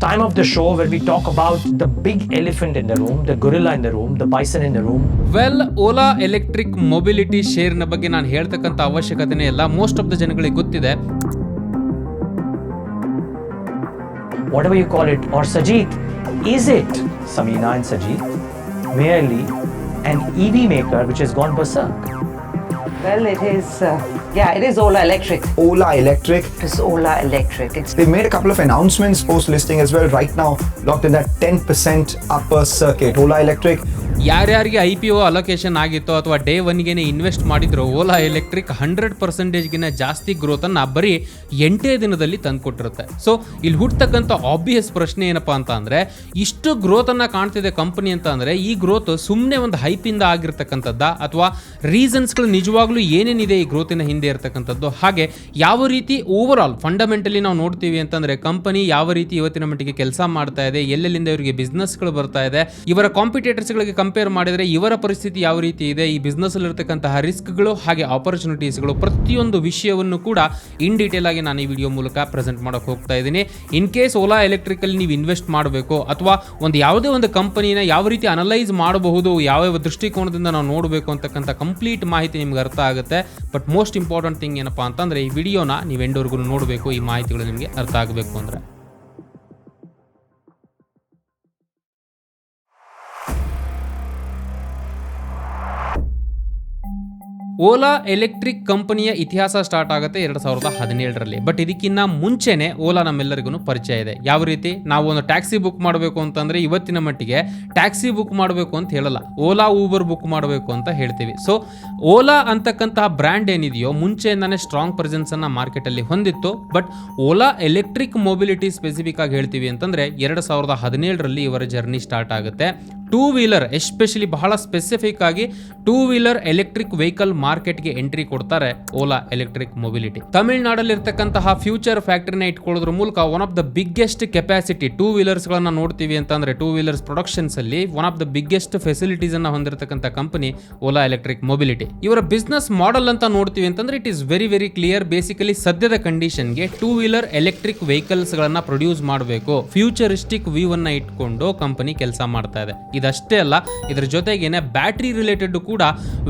time of the show where we talk about the big elephant in the room, the gorilla in the room, the bison in the room. Well Ola electric mobility ಶೇರ್ನ ಬಗ್ಗೆ ನಾನು ಹೇಳ್ತಕ್ಕಂಥ ಅವಶ್ಯಕತೆನೇ ಇಲ್ಲ most of the ಜನಗಳಿಗೆ ಗೊತ್ತಿದೆ whatever you call it, or Sajit, is it Samina and Sajit merely an EV maker which has gone berserk? Well, it is, uh, yeah, it is Ola Electric. Ola Electric. It's Ola Electric. It's They've made a couple of announcements post listing as well. Right now, locked in that 10% upper circuit. Ola Electric. ಯಾರ್ಯಾರಿಗೆ I P O allocation ಆಗಿತ್ತೋ ಅಥವಾ day ಒನ್ಗೆನೆ invest ಮಾಡಿದ್ರು Ola electric hundred ಪರ್ಸೆಂಟೇಜ್ಗಿನ ಜಾಸ್ತಿ ಗ್ರೋತನ್ನು ಬರೀ ಎಂಟೇ ದಿನದಲ್ಲಿ ತಂದುಕೊಟ್ಟಿರುತ್ತೆ. So ಇಲ್ಲಿ ಹುಟ್ಟತಕ್ಕಂಥ obvious ಪ್ರಶ್ನೆ ಏನಪ್ಪಾ ಅಂತ ಅಂದರೆ, ಇಷ್ಟು ಗ್ರೋತನ್ನು ಕಾಣ್ತಿದೆ ಕಂಪನಿ ಅಂತ ಅಂದರೆ, ಈ ಗ್ರೋತ್ ಸುಮ್ಮನೆ ಒಂದು ಹೈಪಿಂದ ಆಗಿರ್ತಕ್ಕಂಥದ್ದ? ಅಥವಾ ರೀಸನ್ಸ್ಗಳು ನಿಜವಾಗ್ಲೂ ಏನೇನಿದೆ ಈ ಗ್ರೋತಿನ ಹಿಂದೆ ಇರತಕ್ಕಂಥದ್ದು? ಹಾಗೆ ಯಾವ ರೀತಿ ಓವರ್ ಆಲ್ ಫಂಡಮೆಂಟಲಿ ನಾವು ನೋಡ್ತೀವಿ ಅಂತಂದರೆ ಕಂಪನಿ ಯಾವ ರೀತಿ ಇವತ್ತಿನ ಮಟ್ಟಿಗೆ ಕೆಲಸ ಮಾಡ್ತಾ ಇದೆ, ಎಲ್ಲೆಲ್ಲಿಂದ ಇವರಿಗೆ ಬಿಸ್ನೆಸ್ಗಳು ಬರ್ತಾ ಇದೆ, ಇವರ ಕಾಂಪಿಟೇಟರ್ಸ್ಗಳಿಗೆ ಕಂಪೇರ್ ಮಾಡಿದರೆ ಇವರ ಪರಿಸ್ಥಿತಿ ಯಾವ ರೀತಿ ಇದೆ, ಈ ಬಿಸ್ನೆಸ್ಸಲ್ಲಿರ್ತಕ್ಕಂತಹ ರಿಸ್ಕ್ಗಳು ಹಾಗೆ ಆಪರ್ಚುನಿಟೀಸ್ಗಳು ಪ್ರತಿಯೊಂದು ವಿಷಯವನ್ನು ಕೂಡ ಇನ್ ಡೀಟೇಲ್ ಆಗಿ ನಾನು ಈ ವಿಡಿಯೋ ಮೂಲಕ ಪ್ರೆಸೆಂಟ್ ಮಾಡೋಕೆ ಹೋಗ್ತಾ ಇದ್ದೀನಿ. ಇನ್ ಕೇಸ್ ಓಲಾ ಎಲೆಕ್ಟ್ರಿಕಲ್ ನೀವು ಇನ್ವೆಸ್ಟ್ ಮಾಡಬೇಕು, ಅಥವಾ ಒಂದು ಯಾವುದೇ ಒಂದು ಕಂಪನಿನ ಯಾವ ರೀತಿ ಅನಲೈಸ್ ಮಾಡಬಹುದು, ಯಾವ ದೃಷ್ಟಿಕೋನದಿಂದ ನಾವು ನೋಡಬೇಕು ಅಂತಕ್ಕಂಥ ಕಂಪ್ಲೀಟ್ ಮಾಹಿತಿ ನಿಮ್ಗೆ ಅರ್ಥ ಆಗುತ್ತೆ. ಬಟ್ ಮೋಸ್ಟ್ ಇಂಪಾರ್ಟೆಂಟ್ ಥಿಂಗ್ ಏನಪ್ಪಾ ಅಂತಂದರೆ, ಈ ವಿಡಿಯೋನ ನೀವು ಎಂಡೋರ್ಗೂ ನೋಡಬೇಕು, ಈ ಮಾಹಿತಿಗಳು ನಿಮಗೆ ಅರ್ಥ ಆಗಬೇಕು ಅಂದರೆ. ಓಲಾ ಎಲೆಕ್ಟ್ರಿಕ್ ಕಂಪನಿಯ ಇತಿಹಾಸ ಸ್ಟಾರ್ಟ್ ಆಗುತ್ತೆ ಎರಡು ಸಾವಿರದ ಹದಿನೇಳರಲ್ಲಿ. ಬಟ್ ಇದಕ್ಕಿಂತ ಮುಂಚೆನೆ ಓಲಾ ನಮ್ಮೆಲ್ಲರಿಗೂ ಪರಿಚಯ ಇದೆ. ಯಾವ ರೀತಿ? ನಾವು ಒಂದು ಟ್ಯಾಕ್ಸಿ ಬುಕ್ ಮಾಡಬೇಕು ಅಂತಂದ್ರೆ ಇವತ್ತಿನ ಮಟ್ಟಿಗೆ ಟ್ಯಾಕ್ಸಿ ಬುಕ್ ಮಾಡಬೇಕು ಅಂತ ಹೇಳಲ್ಲ. ಓಲಾ, ಊಬರ್ ಬುಕ್ ಮಾಡಬೇಕು ಅಂತ ಹೇಳ್ತೀವಿ. ಸೊ ಓಲಾ ಅಂತಕ್ಕಂತಹ ಬ್ರ್ಯಾಂಡ್ ಏನಿದೆಯೋ ಮುಂಚೆಯಿಂದಾನೇ ಸ್ಟ್ರಾಂಗ್ ಪ್ರೆಸೆನ್ಸ್ ಅನ್ನ ಮಾರ್ಕೆಟ್ ಅಲ್ಲಿ ಹೊಂದಿತ್ತು. But Ola electric mobility specific ಆಗಿ ಹೇಳ್ತೀವಿ ಅಂತಂದ್ರೆ ಎರಡು ಸಾವಿರದ ಹದಿನೇಳರಲ್ಲಿ ಇವರ ಜರ್ನಿ ಸ್ಟಾರ್ಟ್ ಆಗುತ್ತೆ. ಟೂ ವೀಲರ್ ಎಸ್ಪೆಷಲಿ ಬಹಳ ಸ್ಪೆಸಿಫಿಕ್ ಆಗಿ ಟೂ ವೀಲರ್ ಎಲೆಕ್ಟ್ರಿಕ್ ವೆಹಿಕಲ್ ಮಾರ್ಕೆಟ್ಗೆ ಎಂಟ್ರಿ ಕೊಡ್ತಾರೆ ಓಲಾ ಎಲೆಕ್ಟ್ರಿಕ್ ಮೊಬಿಲಿಟಿ ತಮಿಳುನಾಡಲ್ಲಿರ್ತಕ್ಕಂತಹ ಫ್ಯೂಚರ್ ಫ್ಯಾಕ್ಟರಿನ ಇಟ್ಕೊಳ್ಳೋದ್ರ ಮೂಲಕ one of the biggest capacity two ವೀಲರ್ಸ್ಗಳನ್ನ ನೋಡ್ತೀವಿ ಅಂತಂದ್ರೆ ಟೂ ವೀಲರ್ಸ್ ಪ್ರೊಡಕ್ಷನ್ಸ್ ಅಲ್ಲಿ one of the biggest facilities ಅನ್ನ ಹೊಂದಿರತಕ್ಕಂತ ಕಂಪನಿ ಓಲಾ ಎಲೆಕ್ಟ್ರಿಕ್ ಮೊಬಿಲಿಟಿ ಇವರ ಬಿಸ್ನೆಸ್ ಮಾಡೆಲ್ ಅಂತ ನೋಡ್ತೀವಿ ಅಂತಂದ್ರೆ it is very very clear basically ಸದ್ಯದ ಕಂಡೀಷನ್ಗೆ ಟೂ ವೀಲರ್ ಎಲೆಕ್ಟ್ರಿಕ್ ವೆಹಿಕಲ್ಸ್ ಗಳನ್ನ ಪ್ರೊಡ್ಯೂಸ್ ಮಾಡಬೇಕು. ಫ್ಯೂಚರಿಸ್ಟಿಕ್ ವ್ಯೂ ಅನ್ನ ಇಟ್ಕೊಂಡು ಕಂಪನಿ ಕೆಲಸ ಮಾಡ್ತಾ ಇದೆ. ಇದಷ್ಟೇ ಅಲ್ಲ, ಇದರ ಜೊತೆಗೇನೆ ಬ್ಯಾಟ್ರಿ ರಿಲೇಟೆಡ್ ಕೂಡ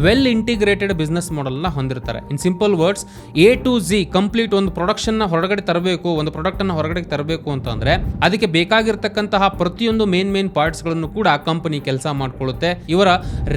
ವೆಲ್ ಇಂಟಿಗ್ರೇಟೆಡ್ ಬಿಸ್ನೆಸ್ ಮಾಡೆಲ್ನ ಹೊಂದಿರ್ತಾರೆ. In simple words A to Z complete ಒಂದು ಪ್ರೊಡಕ್ಷನ್ನ ಹೊರಗಡೆ ತರಬೇಕು, ಒಂದು ಪ್ರೊಡಕ್ಟ್ ಅನ್ನು ಹೊರಗಡೆ ತರಬೇಕು ಅಂತಂದ್ರೆ ಅದಕ್ಕೆ ಬೇಕಾಗಿರ್ತಕ್ಕಂತಹ ಪ್ರತಿಯೊಂದು ಮೇನ್ ಮೇನ್ ಪಾರ್ಟ್ಸ್ಗಳನ್ನು ಕೂಡ ಕಂಪನಿ ಕೆಲಸ ಮಾಡ್ಕೊಳ್ಳುತ್ತೆ. ಇವರ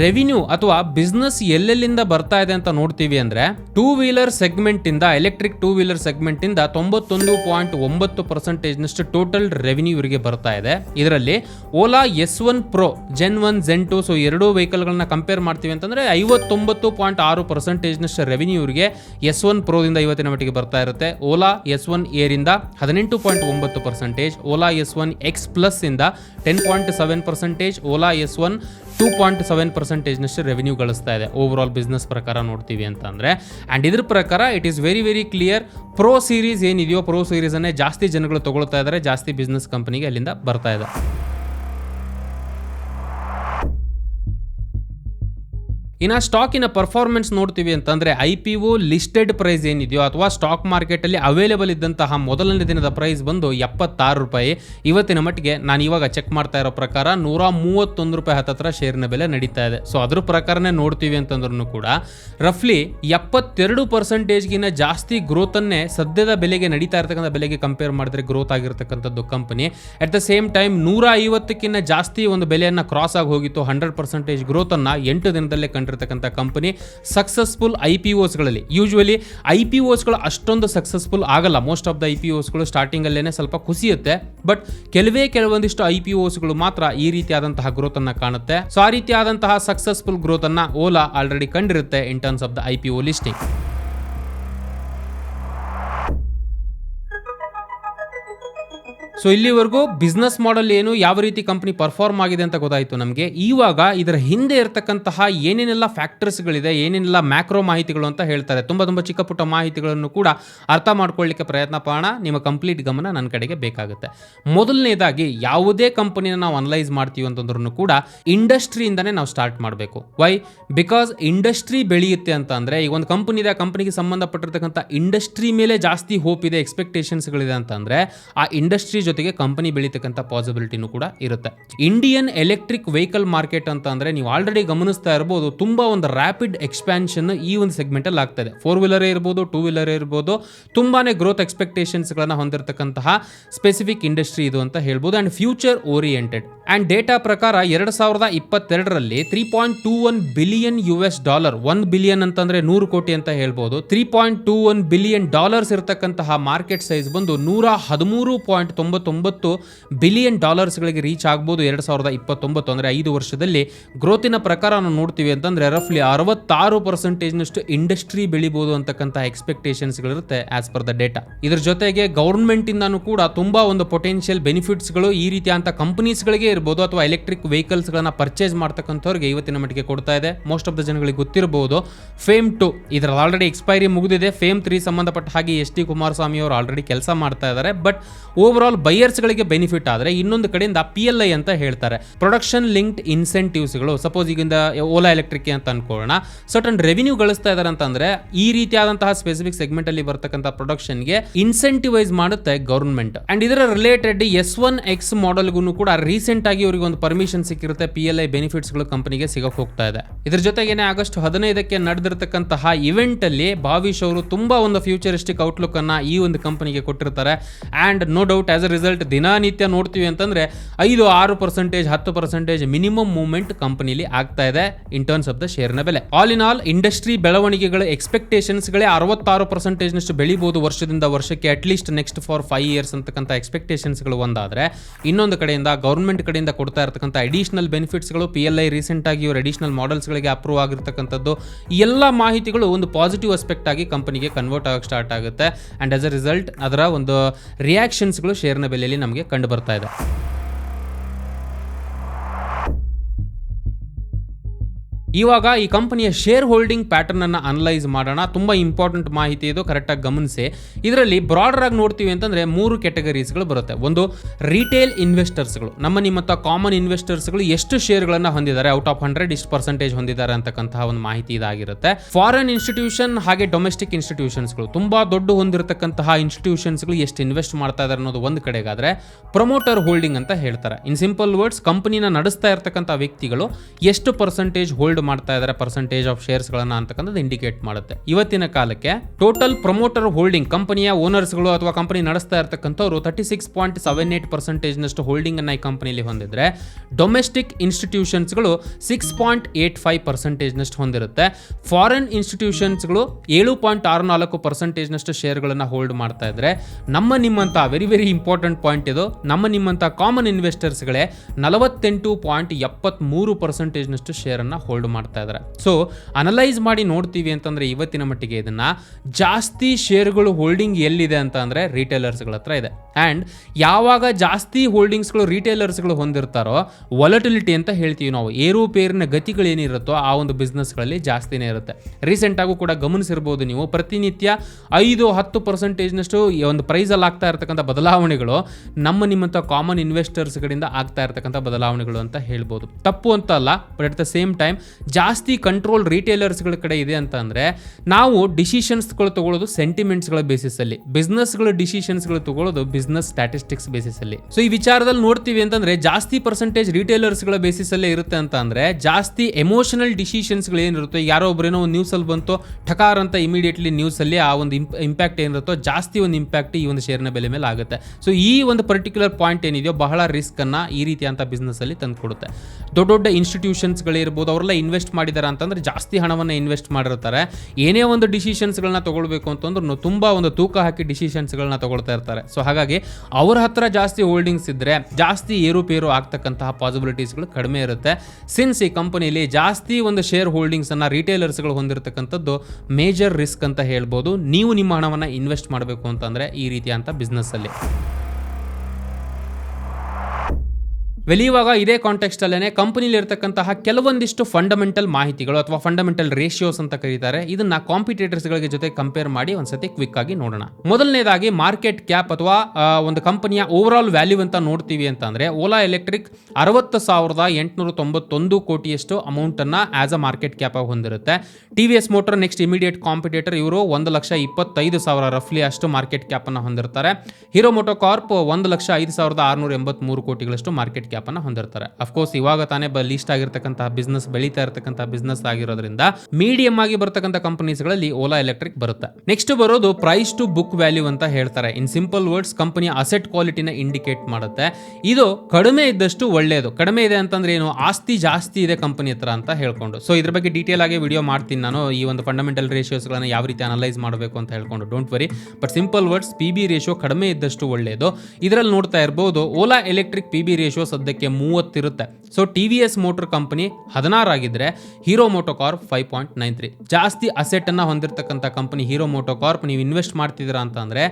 ರೆವಿನ್ಯೂ ಅಥವಾ ಬಿಸ್ನೆಸ್ ಎಲ್ಲೆಲ್ಲಿಂದ ಬರ್ತಾ ಇದೆ ಅಂತ ನೋಡ್ತೀವಿ ಅಂದ್ರೆ ಟೂ ವೀಲರ್ ಸೆಗ್ಮೆಂಟ್ ಇಂದ ಎಲೆಕ್ಟ್ರಿಕ್ ಟೂ ವೀಲರ್ ಸೆಗ್ಮೆಂಟ್ ಇಂದ ತೊಂಬತ್ತೊಂದು ಪಾಯಿಂಟ್ ಒಂಬತ್ತು ಪರ್ಸೆಂಟೇಜ್ ನಷ್ಟು ಟೋಟಲ್ ರೆವಿನ್ಯೂ ಇವರಿಗೆ ಬರ್ತಾ ಇದೆ. ಇದರಲ್ಲಿ Ola S one pro gen one gen two so ಎರಡೂ ವೆಹಿಕಲ್ಗಳನ್ನ ಕಂಪೇರ್ ಮಾಡ್ತೀವಿ ಅಂತಂದರೆ ಐವತ್ತೊಂಬತ್ತು ಪಾಯಿಂಟ್ ಆರು ಪರ್ಸೆಂಟೇಜ್ನಷ್ಟು ರೆವಿನ್ಯೂ ಇವರಿಗೆ ಎಸ್ ಒನ್ ಪ್ರೋದಿಂದ ಇವತ್ತಿನ ಮಟ್ಟಿಗೆ ಬರ್ತಾ ಇರುತ್ತೆ. ಓಲಾ ಎಸ್ ಒನ್ ಏರಿಂದ ಹದಿನೆಂಟು ಪಾಯಿಂಟ್ ಒಂಬತ್ತು percentage Ola S one X plus ಇಂದ ten point seven percentage Ola S one two point seven ಪರ್ಸೆಂಟೇಜ್ನಷ್ಟು revenue ಗಳಿಸ್ತಾ ಇದೆ. ಓವರ್ ಆಲ್ ಬಿಸ್ನೆಸ್ ಪ್ರಕಾರ ನೋಡ್ತೀವಿ ಅಂತಂದರೆ. ಆ್ಯಂಡ್ ಇದ್ರ ಪ್ರಕಾರ it is very very clear pro series ಏನಿದೆಯೋ ಪ್ರೋ ಸೀರೀಸನ್ನೇ ಜಾಸ್ತಿ ಜನಗಳು ತೊಗೊಳ್ತಾ ಇದ್ದಾರೆ ಜಾಸ್ತಿ ಬಿಸ್ನೆಸ್ ಕಂಪನಿಗೆ ಅಲ್ಲಿಂದ ಬರ್ತಾ ಇದೆ. ಇನ್ನು ಸ್ಟಾಕಿನ ಪರ್ಫಾರ್ಮೆನ್ಸ್ ನೋಡ್ತೀವಿ ಅಂತಂದರೆ I P O listed price ಏನಿದೆಯೋ ಅಥವಾ ಸ್ಟಾಕ್ ಮಾರ್ಕೆಟಲ್ಲಿ ಅವೈಲೇಬಲ್ ಇದ್ದಂತಹ ಮೊದಲನೇ ದಿನದ ಪ್ರೈಸ್ ಬಂದು ಎಪ್ಪತ್ತಾರು ರೂಪಾಯಿ. ಇವತ್ತಿನ ಮಟ್ಟಿಗೆ ನಾನು ಇವಾಗ ಚೆಕ್ ಮಾಡ್ತಾ ಇರೋ ಪ್ರಕಾರ ನೂರ ಮೂವತ್ತೊಂದು ರೂಪಾಯಿ ಹತ್ತತ್ರ ಶೇರಿನ ಬೆಲೆ ನಡೀತಾ ಇದೆ. ಸೊ ಅದ್ರ ಪ್ರಕಾರನೇ ನೋಡ್ತೀವಿ ಅಂತಂದ್ರೂ ಕೂಡ ರಫ್ಲಿ ಎಪ್ಪತ್ತೆರಡು ಪರ್ಸೆಂಟೇಜ್ಗಿನ ಜಾಸ್ತಿ ಗ್ರೋತನ್ನೇ ಸದ್ಯದ ಬೆಲೆಗೆ ನಡೀತಾ ಇರ್ತಕ್ಕಂಥ ಬೆಲೆಗೆ ಕಂಪೇರ್ ಮಾಡಿದ್ರೆ ಗ್ರೋತ್ ಆಗಿರ್ತಕ್ಕಂಥದ್ದು company at the same time ನೂರ ಐವತ್ತಕ್ಕಿಂತ ಜಾಸ್ತಿ ಒಂದು ಬೆಲೆಯನ್ನು ಕ್ರಾಸ್ ಆಗಿ ಹೋಗಿತ್ತು. ಹಂಡ್ರೆಡ್ ಪರ್ಸೆಂಟೇಜ್ ಗ್ರೋತನ್ನು ಎಂಟು ದಿನದಲ್ಲೇ ಕಂಡಿರ್ತಕ್ಕಂಥ ಕಂಪನಿ ಸಕ್ಸಸ್ಫುಲ್ ಐ ಪಿ ಓಸ್ಗಳಲ್ಲಿ. ಯೂಶ್ವಲಿ ಐ ಪಿ ಓಸ್ಗಳು ಅಷ್ಟೊಂದು ಸಕ್ಸಸ್ಫುಲ್ ಆಗಲ್ಲ. Most of the I P ಓಸ್ಗಳು ಸ್ಟಾರ್ಟಿಂಗಲ್ಲೇ ಸ್ವಲ್ಪ ಕುಸಿಯುತ್ತೆ ಬಟ್ ಕೆಲವೇ ಕೆಲವೊಂದಿಷ್ಟು ಐ ಪಿ ಓಸ್ಗಳು ಮಾತ್ರ ಈ ರೀತಿಯಾದಂತಹ ಗ್ರೋತ್ ಅನ್ನ ಕಾಣುತ್ತೆ. ಸೊ ಆ ರೀತಿಯಾದಂತಹ ಸಕ್ಸಸ್ಫುಲ್ ಗ್ರೋತ್ ಅನ್ನ Ola already ಕಂಡಿರುತ್ತೆ in terms of the I P O listing so ಇಲ್ಲಿವರೆಗೂ ಬಿಸ್ನೆಸ್ ಮಾಡಲ್ ಏನು, ಯಾವ ರೀತಿ ಕಂಪ್ನಿ ಪರ್ಫಾರ್ಮ್ ಆಗಿದೆ ಅಂತ ಗೊತ್ತಾಯಿತು ನಮಗೆ. ಇವಾಗ ಇದರ ಹಿಂದೆ ಇರತಕ್ಕಂತಹ ಏನೇನೆಲ್ಲ ಫ್ಯಾಕ್ಟರ್ಸ್ಗಳಿದೆ ಏನೇನೆಲ್ಲ ಮ್ಯಾಕ್ರೋ ಮಾಹಿತಿಗಳು ಅಂತ ಹೇಳ್ತಾರೆ. ತುಂಬ ತುಂಬ ಚಿಕ್ಕ ಪುಟ್ಟ ಮಾಹಿತಿಗಳನ್ನು ಕೂಡ ಅರ್ಥ ಮಾಡ್ಕೊಳ್ಳಿಕ್ಕೆ ಪ್ರಯತ್ನ ಪಡೋಣ. ನಿಮ್ಮ ಕಂಪ್ಲೀಟ್ ಗಮನ ನನ್ನ ಕಡೆಗೆ ಬೇಕಾಗುತ್ತೆ. ಮೊದಲನೇದಾಗಿ, ಯಾವುದೇ ಕಂಪನಿನ ನಾವು ಅನಲೈಸ್ ಮಾಡ್ತೀವಿ ಅಂತಂದ್ರೂ ಕೂಡ ಇಂಡಸ್ಟ್ರಿಯಿಂದನೇ ನಾವು ಸ್ಟಾರ್ಟ್ ಮಾಡಬೇಕು. ವೈ ಬಿಕಾಸ್ ಇಂಡಸ್ಟ್ರಿ ಬೆಳೆಯುತ್ತೆ ಅಂತ ಅಂದರೆ, ಈಗ ಒಂದು ಕಂಪನಿ ಇದೆ, ಆ ಕಂಪನಿಗೆ ಸಂಬಂಧಪಟ್ಟಿರ್ತಕ್ಕಂಥ ಇಂಡಸ್ಟ್ರಿ ಮೇಲೆ ಜಾಸ್ತಿ ಹೋಪ್ ಇದೆ ಎಕ್ಸ್ಪೆಕ್ಟೇಷನ್ಸ್ಗಳಿದೆ ಅಂತಂದರೆ ಆ ಇಂಡಸ್ಟ್ರಿ ಜೊತೆಗೆ ಕಂಪನಿ ಬೆಳೀತಕ್ಕಂಥ ಪಾಸಿಬಿಲಿಟಿನೂ ಕೂಡ ಇರುತ್ತೆ. ಇಂಡಿಯನ್ ಎಲೆಕ್ಟ್ರಿಕ್ ವೆಹಿಕಲ್ ಮಾರ್ಕೆಟ್ ಅಂತ ಅಂದರೆ ನೀವು ಆಲ್ರೆಡಿ ಗಮನಿಸ್ತಾ ಇರ್ಬೋದು, ತುಂಬಾ ಒಂದು ರ್ಯಾಪಿಡ್ ಎಕ್ಸ್ಪ್ಯಾನ್ಷನ್ ಈ ಒಂದು ಸೆಗ್ಮೆಂಟಲ್ಲಿ ಆಗ್ತಾ ಇದೆ. ಫೋರ್ ವೀಲರ್ ಇರ್ಬೋದು ಟೂ ವೀಲರ್ ಇರ್ಬೋದು, ತುಂಬಾನೇ ಗ್ರೋತ್ ಎಕ್ಸ್ಪೆಕ್ಟೇಷನ್ಸ್ಗಳನ್ನು ಹೊಂದಿರತಕ್ಕಂತಹ ಸ್ಪೆಸಿಫಿಕ್ ಇಂಡಸ್ಟ್ರಿ ಇದು ಅಂತ ಹೇಳ್ಬೋದು. And future oriented and data ಪ್ರಕಾರ ಎರಡು ಸಾವಿರದ ಇಪ್ಪತ್ತೆರಡರಲ್ಲಿ three point two one billion U S dollar one billion ಅಂತಂದ್ರೆ ನೂರು ಕೋಟಿ ಅಂತ ಹೇಳ್ಬೋದು. Three point two one billion dollars ಇರತಕ್ಕಂತಹ ಮಾರ್ಕೆಟ್ ಸೈಜ್ ಬಂದು ನೂರ ಹದಿಮೂರು ಪಾಯಿಂಟ್ ತೊಂಬತ್ತೊಂಬತ್ತು ಬಿಲಿಯನ್ ಡಾಲರ್ಸ್ಗಳಿಗೆ ರೀಚ್ ಆಗ್ಬೋದು ಎರಡು ಸಾವಿರದ ಇಪ್ಪತ್ತೊಂಬತ್ತು ಅಂದರೆ ಐದು ವರ್ಷದಲ್ಲಿ. ಗ್ರೋತಿನ ಪ್ರಕಾರ ನಾವು ನೋಡ್ತೀವಿ ಅಂತಂದ್ರೆ ರಫ್ಲಿ ಅರವತ್ತಾರು ಪರ್ಸೆಂಟೇಜ್ನಷ್ಟು ಇಂಡಸ್ಟ್ರಿ ಬೆಳಿಬೋದು ಅಂತಕ್ಕಂಥ ಎಕ್ಸ್ಪೆಕ್ಟೇಷನ್ಸ್ಗಳಿರುತ್ತೆ ಆಸ್ ಪರ್ ದ ಡೇಟಾ ಇದ್ರ ಜೊತೆಗೆ ಗೌರ್ಮೆಂಟ್ ಇಂದಾನು ಕೂಡ ತುಂಬಾ ಒಂದು ಪೊಟೆನ್ಷಿಯಲ್ ಬೆನಿಫಿಟ್ಸ್ಗಳು ಈ ರೀತಿಯಾದಂಥ ಕಂಪನೀಸ್ಗಳಿಗೆ ಇರ್ಬೋದು ಅಥವಾ ಎಲೆಕ್ಟ್ರಿಕ್ ವೆಹಿಕಲ್ಸ್ಗಳನ್ನು ಪರ್ಚೇಸ್ ಮಾಡ್ತಕ್ಕಂಥವ್ರಿಗೆ ಇವತ್ತಿನ ಮಟ್ಟಿಗೆ ಕೊಡ್ತಾ ಇದೆ. ಮೋಸ್ಟ್ ಆಫ್ ದ ಜನಗಳಿಗೆ ಗೊತ್ತಿರಬಹುದು ಫೇಮ್ ಟು ಇದರ ಆಲ್ರೆಡಿ ಎಕ್ಸ್ಪೈರಿ ಮುಗಿದಿದೆ. ಫೇಮ್ ತ್ರೀ ಸಂಬಂಧಪಟ್ಟ ಹಾಗೆ ಎಸ್ ಟಿ ಕುಮಾರಸ್ವಾಮಿ ಅವರು ಆಲ್ರೆಡಿ ಕೆಲಸ ಮಾಡ್ತಾ ಇದ್ದಾರೆ. ಬಟ್ ಓವರ್ ಆಲ್ ಬೈಯರ್ಸ್ಗಳಿಗೆ ಬೆನಿಫಿಟ್ ಆದರೆ ಇನ್ನೊಂದು ಕಡೆಯಿಂದ ಪಿ ಎಲ್ ಐ ಅಂತ ಹೇಳ್ತಾರೆ. ಪ್ರೊಡಕ್ಷನ್ ಲಿಂಕ್ಡ್ ಇನ್ಸೆಂಟಿವ್ಸ್ಗಳು ಸಪೋಸ್ ಈಗಿಂದ ಓಲಾ ಎಲೆಕ್ಟ್ರಿಕ್ ಅಂತ ಅನ್ಕೊಳ್ಳೋಣ. ಸರ್ಟನ್ ರೆವಿನ್ಯೂ ಗಳಿಸ್ತಾ ಇದ್ದಾರೆ ಅಂತಂದ್ರೆ ಈ ರೀತಿಯಾದಂತಹ ಸ್ಪೆಸಿಫಿಕ್ ಸೆಗ್ಮೆಂಟ್ ಅಲ್ಲಿ ಬರ್ತಕ್ಕಂಥ ಪ್ರೊಡಕ್ಷನ್ಗೆ ಇನ್ಸೆಂಟಿವೈಸ್ ಮಾಡುತ್ತೆ ಗೌರ್ಮೆಂಟ್ ಅಂಡ್ ಇದರ ರಿಲೇಟೆಡ್ ಎಸ್ ಒನ್ ಎಕ್ಸ್ ಮಾಡೆಲ್ಗೂ ಕೂಡ ರೀಸೆಂಟ್ ಆಗಿ ಅವರಿಗೆ ಒಂದು ಪರ್ಮಿಷನ್ ಸಿಕ್ಕಿರುತ್ತೆ ಪಿ ಎಲ್ ಐ ಬೆನಿಫಿಟ್ಸ್ಗಳು ಕಂಪನಿಗೆ ಸಿಗಕ್ಕೆ ಹೋಗ್ತಾ ಇದೆ. ಇದ್ರ ಜೊತೆಗೇನೆ ಆಗಸ್ಟ್ ಹದಿನೈದಕ್ಕೆ ನಡೆದಿರತಕ್ಕಂತಹ ಇವೆಂಟ್ ಅಲ್ಲಿ ಭಾವಿಶ್ ಅವರು ತುಂಬಾ ಒಂದು ಫ್ಯೂಚರಿಸ್ಟಿಕ್ ಔಟ್ಲುಕ್ ಅನ್ನ ಈ ಒಂದು ಕಂಪನಿಗೆ ಕೊಟ್ಟಿರ್ತಾರೆ. And no doubt as a result ದಿನನಿತ್ಯ ನೋಡ್ತೀವಿ ಅಂತಂದ್ರೆ ಐದು, ಆರು ಪರ್ಸೆಂಟೇಜ್ ಹತ್ತು ಪರ್ಸೆಂಟೇಜ್ ಮಿನಿಮಮ್ ಮೂವ್ಮೆಂಟ್ ಕಂಪನಿಲಿ ಆಗ್ತಾ ಇದೆ ಇನ್ ಟರ್ಮ್ಸ್ ಆಫ್ ದ ಶೇರ್ನ ಬೆಲೆ. ಆಲ್ ಇನ್ ಆಲ್ ಇಂಡಸ್ಟ್ರಿ ಬೆಳವಣಿಗೆಗಳ ಎಕ್ಸ್ಪೆಕ್ಟೇಷನ್ಸ್ಗಳೇ ಅರವತ್ತಾರು ಪರ್ಸೆಂಟೇಜ್ನಷ್ಟು ಬೆಳಿಬಹುದು ವರ್ಷದಿಂದ ವರ್ಷಕ್ಕೆ at least next for five years ಅಂತಕ್ಕಂಥ ಎಕ್ಸ್ಪೆಕ್ಟೇಷನ್ಸ್ಗಳು ಒಂದಾದ್ರೆ, ಇನ್ನೊಂದು ಕಡೆಯಿಂದ ಗೌರ್ಮೆಂಟ್ ಕಡೆಯಿಂದ ಕೊಡ್ತಾ ಇರತಕ್ಕಂಥ ಅಡಿಷನಲ್ ಬೆನಿಫಿಟ್ಸ್ಗಳು ಪಿ ಎಲ್ ಐ ರೀಸೆಂಟ್ ಆಗಿ ಇವರು ಅಡಿಷನಲ್ ಮಾಡೆಲ್ಸ್ಗಳಿಗೆ ಅಪ್ರೂವ್ ಆಗಿರ್ತಕ್ಕಂಥದ್ದು ಎಲ್ಲ ಮಾಹಿತಿಗಳು ಒಂದು ಪಾಸಿಟಿವ್ ಆಸ್ಪೆಕ್ಟ್ ಆಗಿ ಕಂಪನಿಗೆ ಕನ್ವರ್ಟ್ ಆಗಕ್ಕೆ ಸ್ಟಾರ್ಟ್ ಆಗುತ್ತೆ. ಅಂಡ್ ಆಸ್ ಅ ರಿಸಲ್ಟ್ ಅದರ ಒಂದು ರಿಯಾಕ್ಷನ್ಸ್ಗಳು ಶೇರ್ನ ಬೆಲೆಯಲ್ಲಿ ನಮಗೆ ಕಂಡು ಬರ್ತಾ ಇದೆ. ಇವಾಗ ಈ ಕಂಪನಿಯ ಶೇರ್ ಹೋಲ್ಡಿಂಗ್ ಪ್ಯಾಟರ್ನ್ ಅನ್ನು ಅನಲೈಸ್ ಮಾಡೋಣ. ತುಂಬಾ ಇಂಪಾರ್ಟೆಂಟ್ ಮಾಹಿತಿ ಇದು ಕರೆಕ್ಟಾಗಿ ಗಮನಿಸಿ. ಇದರಲ್ಲಿ ಬ್ರಾಡರ್ ಆಗಿ ನೋಡ್ತೀವಿ ಅಂತಂದ್ರೆ ಮೂರು ಕ್ಯಾಟಗರೀಸ್ಗಳು ಬರುತ್ತೆ. ಒಂದು ರಿಟೇಲ್ ಇನ್ವೆಸ್ಟರ್ಸ್ಗಳು ನಮ್ಮ ನಿಮ್ಮತ್ತ ಕಾಮನ್ ಇನ್ವೆಸ್ಟರ್ಸ್ಗಳು ಎಷ್ಟು ಶೇರ್ಗಳನ್ನ ಹೊಂದಿದ್ದಾರೆ ಔಟ್ ಆಫ್ ಹಂಡ್ರೆಡ್ ಇಷ್ಟು ಪರ್ಸೆಂಟೇಜ್ ಹೊಂದಿದ್ದಾರೆ ಅಂತಕ್ಕಂತಹ ಒಂದು ಮಾಹಿತಿ ಇದಾಗಿರುತ್ತೆ. ಫಾರಿನ್ ಇನ್ಸ್ಟಿಟ್ಯೂಷನ್ ಹಾಗೆ ಡೊಮೆಸ್ಟಿಕ್ ಇನ್ಸ್ಟಿಟ್ಯೂಷನ್ಸ್ಗಳು ತುಂಬಾ ದೊಡ್ಡ ಹೊಂದಿರತಕ್ಕಂತಹ ಇನ್ಸ್ಟಿಟ್ಯೂಷನ್ಸ್ಗಳು ಎಷ್ಟು ಇನ್ವೆಸ್ಟ್ ಮಾಡ್ತಾ ಇದ್ದಾರೆ ಅನ್ನೋದು ಒಂದು ಕಡೆಗಾದ್ರೆ ಪ್ರಮೋಟರ್ ಹೋಲ್ಡಿಂಗ್ ಅಂತ ಹೇಳ್ತಾರೆ. ಇನ್ ಸಿಂಪಲ್ ವರ್ಡ್ಸ್ ಕಂಪನಿನ ನಡೆಸ್ತಾ ಇರ್ತಕ್ಕಂಥ ವ್ಯಕ್ತಿಗಳು ಎಷ್ಟು ಪರ್ಸೆಂಟೇಜ್ ಹೋಲ್ಡ್ ಮಾಡ್ತಾ ಇದ್ದಾರೆ ಪರ್ಸೆಂಟೇಜ್ ಆಫ್ ಶೇರ್ಸ್ಗಳನ್ನ ಅಂತಕ್ಕಂಥದ್ದು ಇಂಡಿಕೇಟ್ ಮಾಡುತ್ತೆ. ಇವತ್ತಿನ ಕಾಲಕ್ಕೆ ಟೋಟಲ್ ಪ್ರಮೋಟರ್ ಹೋಲ್ಡಿಂಗ್ ಕಂಪನಿಯ ಓನರ್ಸ್ಗಳು ಅಥವಾ ಕಂಪನಿ ನಡೆಸ್ತಾ ಇರತಕ್ಕಂಥವ್ರು thirty six point seven eight ಪರ್ಸೆಂಟೇಜ್ನಷ್ಟು holding ಅನ್ನ ಈ ಕಂಪನಿಯಲ್ಲಿ ಹೊಂದಿದ್ರೆ ಡೊಮೆಸ್ಟಿಕ್ ಇನ್ಸ್ಟಿಟ್ಯೂಷನ್ಸ್ಗಳು ಸಿಕ್ಸ್ ಪಾಯಿಂಟ್ ಏಟ್ ಫೈವ್ ಪರ್ಸೆಂಟೇಜ್ನಷ್ಟು ಹೊಂದಿರುತ್ತೆ. ಫಾರಿನ್ ಇನ್ಸ್ಟಿಟ್ಯೂಷನ್ಸ್ಗಳು ಏಳು ಪಾಯಿಂಟ್ ಆರು ನಾಲ್ಕು ಪರ್ಸೆಂಟೇಜ್ನಷ್ಟು ಶೇರ್ಗಳನ್ನು ಹೋಲ್ಡ್ ಮಾಡ್ತಾ ಇದ್ರೆ ನಮ್ಮ ನಿಮ್ಮಂಥ ವೆರಿ ವೆರಿ ಇಂಪಾರ್ಟೆಂಟ್ ಪಾಯಿಂಟ್ ಇದು. ನಮ್ಮ ನಿಮ್ಮಂಥ ಕಾಮನ್ ಇನ್ವೆಸ್ಟರ್ಸ್ಗಳೇ ನಲವತ್ತೆಂಟು ಪಾಯಿಂಟ್ ಎಪ್ಪತ್ತ್ಮೂರು ಪರ್ಸೆಂಟೇಜ್ನಷ್ಟು ಶೇರನ್ನು ಹೋಲ್ಡ್ ಮಾಡ್ತಾ ಇದ್ದಾರೆ ಸೊ ಅನಲೈಸ್ ಮಾಡಿ ನೋಡ್ತೀವಿ ಅಂತಂದ್ರೆ ಇವತ್ತಿನ ಮಟ್ಟಿಗೆ ಇದನ್ನ ಜಾಸ್ತಿ ಶೇರ್ಗಳು ಹೋಲ್ಡಿಂಗ್ ಎಲ್ಲಿದೆ ಅಂತ ಅಂದ್ರೆ ರಿಟೇಲರ್ಸ್ಗಳ ಹತ್ರ ಇದೆ. ಆ್ಯಂಡ್ ಯಾವಾಗ ಜಾಸ್ತಿ ಹೋಲ್ಡಿಂಗ್ಸ್ಗಳು ರಿಟೇಲರ್ಸ್ಗಳು ಹೊಂದಿರ್ತಾರೋ ವಾಲಟಿಲಿಟಿ ಅಂತ ಹೇಳ್ತೀವಿ ನಾವು. ಏರುಪೇರಿನ ಗತಿಗಳೇನಿರುತ್ತೋ ಆ ಒಂದು ಬಿಸ್ನೆಸ್ಗಳಲ್ಲಿ ಜಾಸ್ತಿನೇ ಇರುತ್ತೆ. ರೀಸೆಂಟಾಗೂ ಕೂಡ ಗಮನಿಸಿರ್ಬೋದು ನೀವು. ಪ್ರತಿನಿತ್ಯ ಐದು, ಹತ್ತು ಪರ್ಸೆಂಟೇಜ್ನಷ್ಟು ಈ ಒಂದು ಪ್ರೈಸಲ್ಲಿ ಆಗ್ತಾ ಇರ್ತಕ್ಕಂಥ ಬದಲಾವಣೆಗಳು ನಮ್ಮ ನಿಮ್ಮಂಥ ಕಾಮನ್ ಇನ್ವೆಸ್ಟರ್ಸ್ಗಳಿಂದ ಆಗ್ತಾ ಇರ್ತಕ್ಕಂಥ ಬದಲಾವಣೆಗಳು ಅಂತ ಹೇಳ್ಬೋದು. ತಪ್ಪು ಅಂತ ಅಲ್ಲ but at the same time ಜಾಸ್ತಿ ಕಂಟ್ರೋಲ್ ರಿಟೇಲರ್ಸ್ಗಳ ಕಡೆ ಇದೆ ಅಂತ ಅಂದರೆ ನಾವು ಡಿಸಿಷನ್ಸ್ಗಳು ತಗೊಳ್ಳೋದು ಸೆಂಟಿಮೆಂಟ್ಸ್ಗಳ ಬೇಸಿಸಲ್ಲಿ ಬಿಸ್ನೆಸ್ಗಳ ಡಿಸಿಷನ್ಸ್ಗಳು ತಗೊಳ್ಳೋದು ಬಿಸ್ನೆಸ್ ಸ್ಟ್ಯಾಟಿಸ್ಟಿಕ್ಸ್ ಬೇಸಿಸಲ್ಲಿ ಸೊ ಈ ವಿಚಾರದಲ್ಲಿ ನೋಡ್ತೀವಿ ಅಂತಂದರೆ ಜಾಸ್ತಿ ಪರ್ಸೆಂಟೇಜ್ ರಿಟೇಲರ್ಸ್ಗಳ ಬೇಸಿಸಲ್ಲೇ ಇರುತ್ತೆ ಅಂತ ಅಂದರೆ ಜಾಸ್ತಿ ಎಮೋಷನಲ್ ಡಿಸಿಷನ್ಸ್ಗಳು ಏನಿರುತ್ತೋ ಯಾರೋ ಒಬ್ಬರೇನೋ ಒಂದು ನ್ಯೂಸಲ್ಲಿ ಬಂತು, ಠಕಾರ್ ಅಂತ ಇಮಿಡಿಯೇಟ್ಲಿ ನ್ಯೂಸಲ್ಲಿ ಆ ಒಂದು ಇಂಪ್ಯಾಕ್ಟ್ ಏನಿರುತ್ತೋ, ಜಾಸ್ತಿ ಒಂದು ಇಂಪ್ಯಾಕ್ಟ್ ಈ ಒಂದು ಶೇರ್ನ ಬೆಲೆ ಮೇಲೆ ಆಗುತ್ತೆ. ಸೊ ಈ ಒಂದು ಪರ್ಟಿಕ್ಯುಲರ್ ಪಾಯಿಂಟ್ ಏನಿದೆಯೋ, ಬಹಳ ರಿಸ್ಕನ್ನು ಈ ರೀತಿಯಂತ ಬಿಸ್ನೆಸ್ಸಲ್ಲಿ ತಂದುಕೊಡುತ್ತೆ. ದೊಡ್ಡ ದೊಡ್ಡ ಇನ್ಸ್ಟಿಟ್ಯೂಷನ್ಸ್ಗಳಿರ್ಬೋದು ಅವರೆಲ್ಲ ಇನ್ವೆಸ್ಟ್ ಮಾಡಿದ್ದಾರೆ ಅಂತಂದ್ರೆ ಜಾಸ್ತಿ ಹಣವನ್ನು ಇನ್ವೆಸ್ಟ್ ಮಾಡಿರ್ತಾರೆ. ಏನೇ ಒಂದು ಡಿಸಿಷನ್ಸ್ಗಳನ್ನ ತಗೊಳ್ಬೇಕು ಅಂತಂದ್ರೂ ತುಂಬ ಒಂದು ತೂಕ ಹಾಕಿ ಡಿಸಿಷನ್ಸ್ಗಳನ್ನ ತಗೊಳ್ತಾ ಇರ್ತಾರೆ. ಸೊ ಹಾಗಾಗಿ ಅವ್ರ ಹತ್ರ ಜಾಸ್ತಿ ಹೋಲ್ಡಿಂಗ್ಸ್ ಇದ್ದರೆ ಜಾಸ್ತಿ ಏರುಪೇರು ಆಗ್ತಕ್ಕಂತಹ ಪಾಸಿಬಿಲಿಟೀಸ್ಗಳು ಕಡಿಮೆ ಇರುತ್ತೆ. ಸಿನ್ಸ್ ಈ ಕಂಪನಿಲಿ ಜಾಸ್ತಿ ಒಂದು ಶೇರ್ ಹೋಲ್ಡಿಂಗ್ಸನ್ನು ರಿಟೇಲರ್ಸ್ಗಳು ಹೊಂದಿರತಕ್ಕಂಥದ್ದು ಮೇಜರ್ ರಿಸ್ಕ್ ಅಂತ ಹೇಳ್ಬೋದು. ನೀವು ನಿಮ್ಮ ಹಣವನ್ನು ಇನ್ವೆಸ್ಟ್ ಮಾಡಬೇಕು ಅಂತಂದರೆ ಈ ರೀತಿಯಂಥ ಬಿಸ್ನೆಸ್ಸಲ್ಲಿ ವೆಲಿಯುವಾಗ ಇದೇ ಕಾಂಟೆಕ್ಸ್ಟಲ್ಲೇ ಕಂಪನಿಲಿ ಇರತಕ್ಕಂತಹ ಕೆಲವೊಂದಿಷ್ಟು ಫಂಡಮೆಂಟಲ್ ಮಾಹಿತಿಗಳು ಅಥವಾ ಫಂಡಮೆಂಟಲ್ ರೇಷಿಯೋಸ್ ಅಂತ ಕರೀತಾರೆ. ಇದನ್ನ ಕಾಂಪಿಟೇಟರ್ಸ್ಗಳಿಗೆ ಜೊತೆ ಕಂಪೇರ್ ಮಾಡಿ ಒಂದ್ಸತಿ ಕ್ವಿಕ್ ಆಗಿ ನೋಡೋಣ. ಮೊದಲನೇದಾಗಿ ಮಾರ್ಕೆಟ್ ಕ್ಯಾಪ್ ಅಥವಾ ಒಂದು ಕಂಪನಿಯ ಓವರ್ ಆಲ್ ವ್ಯಾಲ್ಯೂ ಅಂತ ನೋಡ್ತೀವಿ ಅಂತ ಅಂದ್ರೆ ಓಲಾ ಎಲೆಕ್ಟ್ರಿಕ್ ಅರವತ್ತು ಸಾವಿರದ ಎಂಟುನೂರ ತೊಂಬತ್ತೊಂದು ಕೋಟಿಯಷ್ಟು ಅಮೌಂಟ್ ಅನ್ನ ಆಸ್ ಅ ಮಾರ್ಕೆಟ್ ಕ್ಯಾಪ್ ಆಗಿ ಹೊಂದಿರುತ್ತೆ. T V S motor next immediate competitor ಇವರು ಒಂದು ಲಕ್ಷ ಇಪ್ಪತ್ತೈದು ಸಾವಿರ ರಫ್ಲಿ ಅಷ್ಟು ಮಾರ್ಕೆಟ್ ಕ್ಯಾಪ್ ಅನ್ನ ಹೊಂದಿರ್ತಾರೆ. ಹೀರೋ ಮೋಟೋ ಕಾರ್ಪ್ ಒಂದು ಲಕ್ಷ ಐದು ಸಾವಿರದ ಆರುನೂರ ಎಂಬತ್ಮೂರು ಕೋಟಿಗಳಷ್ಟು ಮಾರ್ಕೆಟ್ ಕ್ಯಾಪ್ ಅನ್ನ ಹೊಂದಿರ್ತಾರೆ. ಅಫ್ಕೋರ್ಸ್ ಇವಾಗ ತಾನೇ ಲೀಸ್ಟ್ ಆಗಿರ್ತಕ್ಕಂತಹ ಬಿಸ್ನೆಸ್ ಬೆಳೀತಾ ಇರತಕ್ಕಂತಹ ಬಿಸ್ನೆಸ್ ಆಗಿರೋದ್ರಿಂದ ಮೀಡಿಯಂ ಆಗಿ ಬರ್ತಕ್ಕಂಥ ಕಂಪನೀಸ್ಗಳಲ್ಲಿ ಓಲಾ ಎಲೆಕ್ಟ್ರಿಕ್ ಬರುತ್ತೆ. ನೆಕ್ಸ್ಟ್ ಬರೋದು ಪ್ರೈಸ್ ಟು ಬುಕ್ ವ್ಯಾಲ್ಯೂ ಅಂತ ಹೇಳ್ತಾರೆ. ಇನ್ ಸಿಂಪಲ್ ವರ್ಡ್ಸ್ ಕಂಪನಿಯ ಅಸೆಟ್ ಕ್ವಾಲಿಟಿನ ಇಂಡಿಕೇಟ್ ಮಾಡುತ್ತೆ. ಇದು ಕಡಿಮೆ ಇದ್ದಷ್ಟು ಒಳ್ಳೆಯದು ಕಡಿಮೆ ಇದೆ ಅಂತಂದ್ರೆ ಏನು? ಆಸ್ತಿ ಜಾಸ್ತಿ ಇದೆ ಕಂಪನಿ ಹತ್ರ ಅಂತ ಹೇಳ್ಕೊಂಡು. ಸೊ ಇದ್ರ ಬಗ್ಗೆ ಡೀಟೇಲ್ ಆಗಿ ವಿಡಿಯೋ ಮಾಡ್ತೀನಿ ನಾನು. ಈ ಒಂದು ಫಂಡಮೆಂಟಲ್ ರೇಷಿಯೋಸ್ಗಳನ್ನು ಯಾವ ರೀತಿ ಅನಲೈಸ್ ಮಾಡಬೇಕು ಅಂತ ಹೇಳ್ಕೊಂಡು don't worry but simple words P B ratio ಕಡಿಮೆ ಇದ್ದಷ್ಟು ಒಳ್ಳೆಯದು ಇದರಲ್ಲಿ ನೋಡ್ತಾ ಇರ್ಬೋದು Ola electric P B ratio ಸದ್ಯಕ್ಕೆ ಮೂವತ್ತಿರುತ್ತೆ so T V S motor company ಆಗಿದ್ರೆ Hero MotoCorp five point nine three ಜಾಸ್ತಿ ಅಸೆಟನ್ನು ಹೊಂದಿರತಕ್ಕಂಥ ಕಂಪನಿ ಹೀರೋ ಮೋಟೋ ಕಾರ್ಪ್ ನೀವು ಇನ್ವೆಸ್ಟ್ ಮಾಡ್ತಿದ್ದೀರಾ ಅಂತಂದರೆ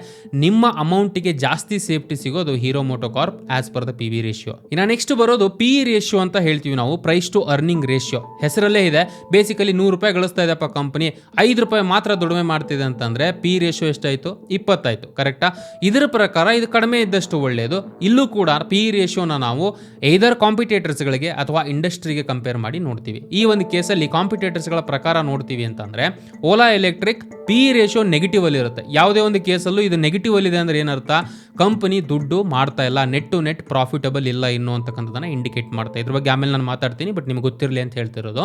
ನಿಮ್ಮ ಅಮೌಂಟಿಗೆ ಜಾಸ್ತಿ ಸೇಫ್ಟಿ ಸಿಗೋದು Hero MotoCorp as per the P V ratio ಇನ್ನು ನೆಕ್ಸ್ಟ್ ಬರೋದು ಪಿ ರೇಷಿಯೋ ಅಂತ ಹೇಳ್ತೀವಿ ನಾವು ಪ್ರೈಸ್ ಟು ಅರ್ನಿಂಗ್ ರೇಷಿಯೋ ಹೆಸರಲ್ಲೇ ಇದೆ. ಬೇಸಿಕಲಿ ನೂರು ರೂಪಾಯಿ ಗಳಿಸ್ತಾ ಇದೆಪ್ಪ ಕಂಪನಿ ಐದು ರೂಪಾಯಿ ಮಾತ್ರ ದುಡಿಮೆ ಮಾಡ್ತಿದೆ ಅಂತಂದ್ರೆ ಪಿ ರೇಷಿಯೋ ಎಷ್ಟಾಯಿತು? ಇಪ್ಪತ್ತಾಯ್ತು ಕರೆಕ್ಟಾ ಇದರ ಪ್ರಕಾರ ಇದು ಕಡಿಮೆ ಇದ್ದಷ್ಟು ಒಳ್ಳೆಯದು ಇಲ್ಲೂ ಕೂಡ ಪಿ ರೇಷಿಯೋನ ನಾವು ಐದರ್ ಕಾಂಪಿಟೇಟರ್ಸ್ಗಳಿಗೆ ಅಥವಾ ಇಂಡಸ್ಟ್ರಿಗೆ ಕಂಪೇರ್ ಮಾಡಿ ನೋಡ್ತೀವಿ. ಈ ಒಂದು ಕೇಸಲ್ಲಿ ಕಾಂಪಿಟೇಟರ್ಸ್ಗಳ ಪ್ರಕಾರ ನೋಡ್ತೀವಿ ಅಂತಂದರೆ Ola electric P ratio negative ಅಲ್ಲಿ ಇರುತ್ತೆ. ಯಾವುದೇ ಒಂದು ಕೇಸಲ್ಲೂ ಇದು ನೆಗೆಟಿವ್ ಅಲ್ಲಿ ಇದೆ ಅಂದ್ರೆ ಏನರ್ಥ? ಕಂಪನಿ ದುಡ್ಡು ಮಾಡ್ತಾ ಇಲ್ಲ. ನೆಟ್ ಟು ನೆಟ್ ಪ್ರಾಫಿಟಬಲ್ ಇಲ್ಲ ಇನ್ನು ಅಂತಕ್ಕಂಥದ್ದನ್ನು ಇಂಡಿಕೇಟ್ ಮಾಡ್ತಾ ಇದ್ರ. ಬಗ್ಗೆ ಆಮೇಲೆ ನಾನು ಮಾತಾಡ್ತೀನಿ ಬಟ್ ನಿಮ್ಗೆ ಗೊತ್ತಿರಲಿ ಅಂತ ಹೇಳ್ತಿರೋದು.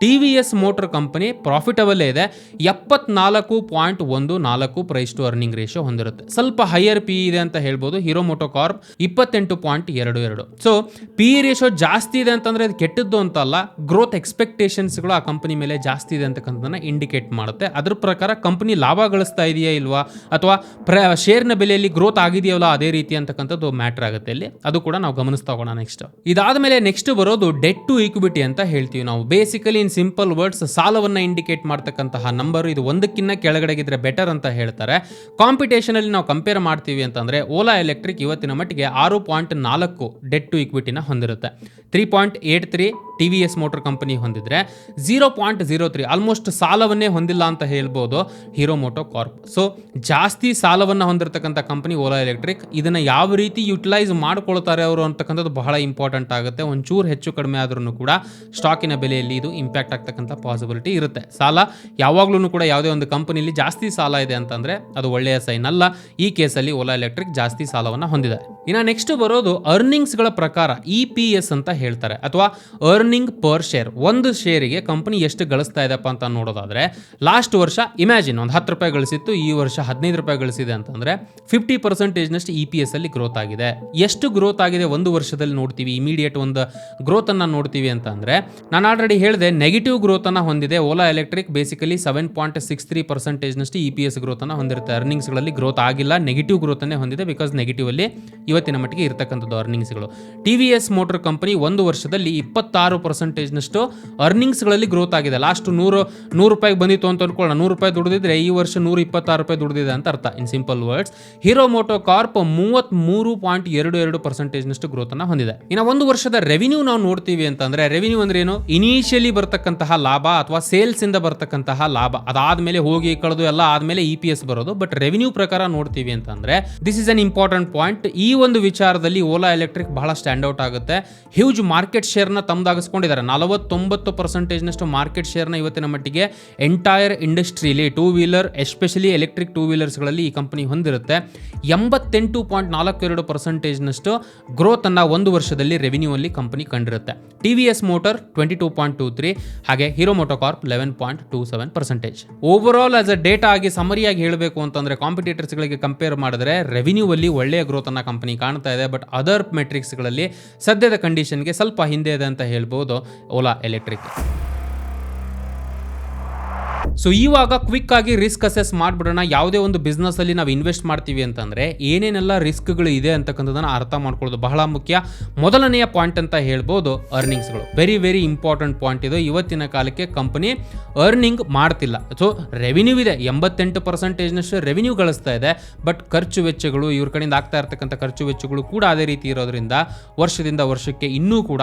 T V S motor company profitable ಇದೆ. ಎಪ್ಪತ್ನಾಲ್ಕು ಪಾಯಿಂಟ್ ಒಂದು ನಾಲ್ಕು ಪ್ರೈಸ್ ಟು ಅರ್ನಿಂಗ್ ರೇಷಿಯೋ ಹೊಂದಿರುತ್ತೆ. ಸ್ವಲ್ಪ ಹೈಯರ್ ಪಿ ಇದೆ ಅಂತ ಹೇಳ್ಬೋದು. ಹೀರೋ ಮೋಟೋ ಕಾರ್ಪ್ ಇಪ್ಪತ್ತೆಂಟು ಪಾಯಿಂಟ್ ಎರಡು ಎರಡು. ಸೊ ಪಿ ರೇಷೋ ಜಾಸ್ತಿ ಇದೆ ಅಂತಂದರೆ ಅದು ಕೆಟ್ಟದ್ದು ಅಂತ ಅಲ್ಲ ಗ್ರೋತ್ ಎಕ್ಸ್ಪೆಕ್ಟೇಷನ್ಸ್ಗಳು ಆ ಕಂಪನಿ ಮೇಲೆ ಜಾಸ್ತಿ ಇದೆ ಅಂತಕ್ಕಂಥದ್ದನ್ನು ಇಂಡಿಕೇಟ್ ಮಾಡುತ್ತೆ. ಅದ್ರ ಪ್ರಕಾರ ಕಂಪನಿ ಲಾಭ ಗಳಿಸ್ತಾ ಇದೆಯಾ ಇಲ್ವಾ? ಅಥವಾ ಪ್ರ ಶೇರ್ನ ಬೆಲೆಯಲ್ಲಿ ಗ್ರೋತ್ ಆಗಿದೆಯಲ್ಲ ಅದೇ ರೀತಿ ಅಂತಕ್ಕಂಥದ್ದು ಮ್ಯಾಟ್ರ್ ಆಗುತ್ತೆ ಇಲ್ಲಿ. ಅದು ಕೂಡ ನಾವು ಗಮನಿಸ್ತಾ ಹೋಗೋಣ ನೆಕ್ಸ್ಟ್ ಇದಾದ ಮೇಲೆ ನೆಕ್ಸ್ಟ್ ಬರೋದು ಡೆಟ್ ಟು ಈಕ್ವಿಟಿ ಅಂತ ಹೇಳ್ತೀವಿ ನಾವು. ಬೇಸಿಕಲಿ ಇನ್ ಸಿಂಪಲ್ ವರ್ಡ್ಸ್ ಸಾಲವನ್ನು ಇಂಡಿಕೇಟ್ ಮಾಡ್ತಕ್ಕಂತಹ ನಂಬರ್ ಇದು ಒಂದಕ್ಕಿಂತ ಕೆಳಗಡೆಗಿದ್ರೆ ಬೆಟರ್ ಅಂತ ಹೇಳ್ತಾರೆ. ಕಾಂಪಿಟೇಷನ್ ಅಲ್ಲಿ ನಾವು ಕಂಪೇರ್ ಮಾಡ್ತೀವಿ ಅಂತಂದ್ರೆ, ಓಲಾ ಎಲೆಕ್ಟ್ರಿಕ್ ಇವತ್ತಿನ ಮಟ್ಟಿಗೆ ಆರು ಪಾಯಿಂಟ್ ನಾಲ್ಕು ಡೆಟ್ ಟು ಇಕ್ವಿಟಿನ ಹೊಂದಿರುತ್ತೆ. Three point eight three T V S motor company ಹೊಂದಿದ್ರೆ zero point zero three almost ಸಾಲವನ್ನೇ ಹೊಂದಿಲ್ಲ ಅಂತ ಹೇಳ್ಬೋದು ಹೀರೋ ಮೋಟೋ ಕಾರ್ಪ್. ಸೊ ಜಾಸ್ತಿ ಸಾಲವನ್ನು ಹೊಂದಿರತಕ್ಕಂಥ ಕಂಪನಿ ಓಲಾ ಎಲೆಕ್ಟ್ರಿಕ್. ಇದನ್ನು ಯಾವ ರೀತಿ ಯುಟಿಲೈಸ್ ಮಾಡ್ಕೊಳ್ತಾರೆ ಅವರು ಅಂತಕ್ಕಂಥದ್ದು ಬಹಳ ಇಂಪಾರ್ಟೆಂಟ್ ಆಗುತ್ತೆ. ಒಂಚೂರು ಹೆಚ್ಚು ಕಡಿಮೆ ಆದ್ರೂ ಕೂಡ ಸ್ಟಾಕಿನ ಬೆಲೆಯಲ್ಲಿ ಇದು ಇಂಪ್ಯಾಕ್ಟ್ ಆಗ್ತಕ್ಕಂಥ ಪಾಸಿಬಿಲಿಟಿ ಇರುತ್ತೆ. ಸಾಲ ಯಾವಾಗಲೂ ಕೂಡ ಯಾವುದೇ ಒಂದು ಕಂಪನಿಯಲ್ಲಿ ಜಾಸ್ತಿ ಸಾಲ ಇದೆ ಅಂತಂದರೆ ಅದು ಒಳ್ಳೆಯ ಸೈನ್ ಅಲ್ಲ. ಈ ಕೇಸಲ್ಲಿ ಓಲಾ ಎಲೆಕ್ಟ್ರಿಕ್ ಜಾಸ್ತಿ ಸಾಲವನ್ನು ಹೊಂದಿದೆ. ಇನ್ನು ನೆಕ್ಸ್ಟ್ ಬರೋದು ಅರ್ನಿಂಗ್ಸ್ಗಳ ಪ್ರಕಾರ ಇ ಪಿ ಎಸ್ ಅಂತ ಹೇಳ್ತಾರೆ. ಅಥವಾ ಅರ್ನಿಂಗ್ ಪರ್ ಶೇರ್ ಒಂದು ಶೇರಿಗೆ ಕಂಪನಿ ಎಷ್ಟು ಗಳಿಸ್ತಾ ಇದೆಪ್ಪ ಅಂತ ನೋಡೋದಾದ್ರೆ ಲಾಸ್ಟ್ ವರ್ಷ ಇಮ್ಯಾಜಿನ್ ಒಂದು ಹತ್ತು ರೂಪಾಯಿ ಗಳಿಸಿತ್ತು, ಈ ವರ್ಷ ಹದಿನೈದು ರೂಪಾಯಿ ಗಳಿಸಿದೆ ಅಂತಂದ್ರೆ ಫಿಫ್ಟಿ ಪರ್ಸೆಂಟೇಜ್ನಷ್ಟು ಇ ಪಿ ಎಸ್ ಅಲ್ಲಿ ಗ್ರೋತ್ ಆಗಿದೆ. ಎಷ್ಟು ಗ್ರೋತ್ ಆಗಿದೆ ಒಂದು ವರ್ಷದಲ್ಲಿ ನೋಡ್ತೀವಿ ಇಮಿಡಿಯೇಟ್ ಒಂದು ಗ್ರೋತ್ ಅನ್ನ ನೋಡ್ತೀವಿ ಅಂತ ನಾನು ಆಲ್ರೆಡಿ ಹೇಳಿದೆ ನೆಗೆಟಿವ್ ಗ್ರೋತ್ ಅನ್ನ ಹೊಂದಿದೆ. Ola electric basically seven point six three ಪರ್ಸೆಂಟೇಜ್ನಷ್ಟು E P S growth ಅನ್ನ ಹೊಂದಿರುತ್ತೆ. ಅರ್ನಿಂಗ್ಸ್ಗಳಲ್ಲಿ ಗ್ರೋತ್ ಆಗಿಲ್ಲ ನೆಗೆಟಿವ್ ಗ್ರೋತ್ ಅನ್ನೇ ಹೊಂದಿದೆ ಬಿಕಾಸ್ ನೆಗೆಟಿವ್ ಅಲ್ಲಿ ಇವತ್ತಿನ ಮಟ್ಟಿಗೆ ಇರತಕ್ಕಂಥದ್ದು ಅರ್ನಿಂಗ್ಸ್ಗಳು T V S motor company ಒಂದು ವರ್ಷದಲ್ಲಿ ಇಪ್ಪತ್ತಾರು ಪರ್ಸೆಂಟೇಜ್ನಷ್ಟು ಅರ್ನಿಂಗ್ಸ್ಗಳಲ್ಲಿ ಗ್ರೋತ್ ಆಗಿದೆ. ಲಾಸ್ಟ್ ನೂರು ನೂರು ರೂಪಾಯಿಗೆ ಬಂದಿತ್ತು ಅಂತ ಅಂದ್ಕೊಳ್ಳೋಣ ನೂರು ರೂಪಾಯಿ ದುಡಿದಿದ್ರೆ ಈ ವರ್ಷ ನೂರ ಇಪ್ಪತ್ತಾರು ರೂಪಾಯಿ ದುಡಿದಿದೆ ಅಂತ ಅರ್ಥ. In simple words Hero MotoCorp ಮೂವತ್ತ್ ಮೂರು ಪಾಯಿಂಟ್ ಎರಡು ಎರಡು ಪರ್ಸೆಂಟೇಜ್ನಷ್ಟು ಗ್ರೋತ್ ಅನ್ನ ಹೊಂದಿದೆ. ಇನ್ನು ಒಂದು ವರ್ಷದ ರೆವಿನ್ಯೂ ನಾವು ನೋಡ್ತೀವಿ ಅಂತಂದ್ರೆ ರೆವಿನ್ಯೂ ಅಂದ್ರೆ ಏನು? ಇನಿಷಿಯಲಿ ಬರ್ತಕ್ಕಂತಹ ಲಾಭ ಅಥವಾ ಸೇಲ್ಸ್ ಇಂದ ಬರ್ತಕ್ಕಂತಹ ಲಾಭ. ಅದಾದ್ಮೇಲೆ ಹೋಗಿ ಕಳೆದು ಎಲ್ಲ ಆದ್ಮೇಲೆ ಇ ಪಿ ಎಸ್ ಬರೋದು. ಬಟ್ ರೆವಿನ್ಯೂ ಪ್ರಕಾರ ನೋಡ್ತೀವಿ ಅಂತಂದ್ರೆ this is an important point ಈ ಒಂದು ವಿಚಾರದಲ್ಲಿ ಓಲಾ ಎಲೆಕ್ಟ್ರಿಕ್ ಬಹಳ ಸ್ಟ್ಯಾಂಡ್ ಔಟ್ ಆಗುತ್ತೆ. ಹ್ಯೂಜ್ ಮಾರ್ಕೆಟ್ ಶೇರ್ನ ತಮ್ಮದಾಗಿಸ್ಕೊಂಡಿದ್ದಾರೆ ನಲವತ್ತೊಂಬತ್ತು ಪರ್ಸೆಂಟೇಜ್ನಷ್ಟು ಮಾರ್ಕೆಟ್ ಶೇರ್ನ ಇವತ್ತಿನ ಮಟ್ಟಿಗೆ entire ಇಂಡಸ್ಟ್ರಿಲಿ two wheeler especially electric two ವೀಲರ್ಸ್ಗಳಲ್ಲಿ ಈ ಕಂಪನಿ ಹೊಂದಿರುತ್ತೆ. ಎಂಬತ್ತೆಂಟು ಪಾಯಿಂಟ್ ನಾಲ್ಕು ಎರಡು ಪರ್ಸೆಂಟೇಜ್ನಷ್ಟು ಗ್ರೋತನ್ನು ಒಂದು ವರ್ಷದಲ್ಲಿ ರೆವಿನ್ಯೂ ಅಲ್ಲಿ company ಕಂಡಿರುತ್ತೆ. T V S motor twenty two point two three ಹಾಗೆ Hero MotoCorp eleven point two seven percentage over all as a data ಆಗಿ ಸಮರಿಯಾಗಿ ಹೇಳಬೇಕು ಅಂತಂದ್ರೆ ಕಾಂಪಿಟೇಟರ್ಸ್ಗಳಿಗೆ ಕಂಪೇರ್ ಮಾಡಿದ್ರೆ ರೆವಿನ್ಯೂ ಅಲ್ಲಿ ಒಳ್ಳೆಯ ಗ್ರೋತ್ ಅನ್ನ ಕಂಪನಿ ಕಾಣ್ತಾ ಇದೆ. ಬಟ್ ಅದರ್ ಮೆಟ್ರಿಕ್ಸ್ಗಳಲ್ಲಿ ಸದ್ಯದ ಕಂಡೀಷನ್ಗೆ ಸ್ವಲ್ಪ ಹಿಂದೆ ಇದೆ ಅಂತ ಹೇಳ್ಬೋದು. ಓಲಾ ಎಲೆಕ್ಟ್ರಿಕ್ ಸೊ ಇವಾಗ ಕ್ವಿಕ್ ಆಗಿ ರಿಸ್ಕ್ ಅಸೆಸ್ ಮಾಡ್ಬಿಡೋಣ. ಯಾವುದೇ ಒಂದು ಬಿಸ್ನೆಸ್ ಅಲ್ಲಿ ನಾವು ಇನ್ವೆಸ್ಟ್ ಮಾಡ್ತೀವಿ ಅಂತಂದ್ರೆ ಏನೇನೆಲ್ಲ ರಿಸ್ಕ್ಗಳು ಇದೆ ಅಂತಕ್ಕಂಥದ್ದನ್ನ ಅರ್ಥ ಮಾಡ್ಕೊಳ್ಳೋದು ಬಹಳ ಮುಖ್ಯ. ಮೊದಲನೆಯ ಪಾಯಿಂಟ್ ಅಂತ ಹೇಳ್ಬೋದು ಅರ್ನಿಂಗ್ಸ್ಗಳು ವೆರಿ ವೆರಿ ಇಂಪಾರ್ಟೆಂಟ್ ಪಾಯಿಂಟ್ ಇದು. ಇವತ್ತಿನ ಕಾಲಕ್ಕೆ ಕಂಪನಿ ಅರ್ನಿಂಗ್ ಮಾಡ್ತಿಲ್ಲ. ಸೊ ರೆವಿನ್ಯೂ ಇದೆ. ಎಂಬತ್ತೆಂಟು ಪರ್ಸೆಂಟೇಜ್ನಷ್ಟು ರೆವಿನ್ಯೂ ಗಳಿಸ್ತಾ ಇದೆ. ಬಟ್ ಖರ್ಚು ವೆಚ್ಚಗಳು, ಇವ್ರ ಕಡೆಯಿಂದ ಆಗ್ತಾ ಇರ್ತಕ್ಕಂಥ ಖರ್ಚು ವೆಚ್ಚಗಳು ಕೂಡ ಅದೇ ರೀತಿ ಇರೋದ್ರಿಂದ ವರ್ಷದಿಂದ ವರ್ಷಕ್ಕೆ ಇನ್ನೂ ಕೂಡ